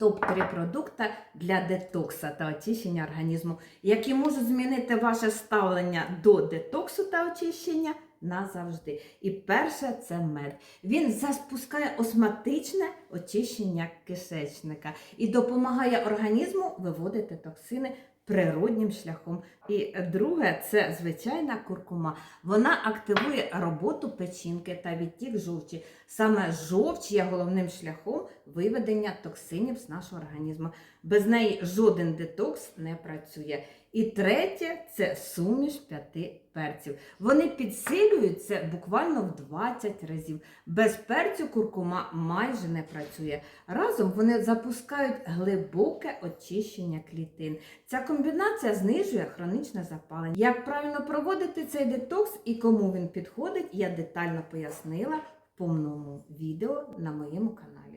топ-3 продукти для детокса та очищення організму, які можуть змінити ваше ставлення до детоксу та очищення назавжди. І перше це мед. Він запускає осматичне очищення кишечника і допомагає організму виводити токсини природнім шляхом. І друге це звичайна куркума. Вона активує роботу печінки та відтік жовчі. Саме жовч є головним шляхом виведення токсинів з нашого організму. Без неї жоден детокс не працює. І третє це суміш п'яти перців. Вони підсилюють це буквально в 20 разів. Без перцю куркума майже не працює. Разом вони запускають глибоке очищення клітин. Ця комбінація знижує хронічне запалення. Як правильно проводити цей детокс і кому він підходить, я детально пояснила в повному відео на моєму каналі.